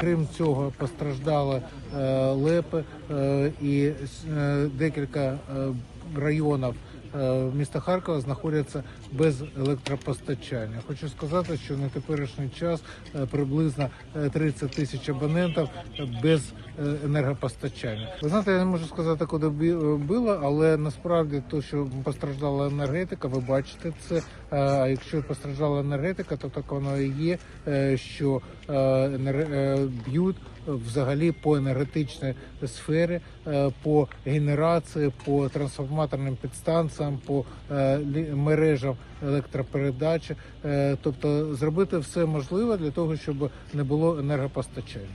Крім цього постраждали е, лепи е, і е, декілька районів міста Харкова знаходяться без електропостачання. Хочу сказати, що на теперішній час е, приблизно е, 30 тисяч абонентів без е, енергопостачання. Ви знаєте, я не можу сказати, куди е, було, але насправді то, що постраждала енергетика, ви бачите це. Е, А якщо постраждала енергетика, то так воно і є, е, що е, е, б'ють взагалі по енергетичній сфері, е, по генерації, по трансформаторним підстанціям, сам по е, мережам електропередач, е, тобто зробити все можливе для того, щоб не було енергопостачання.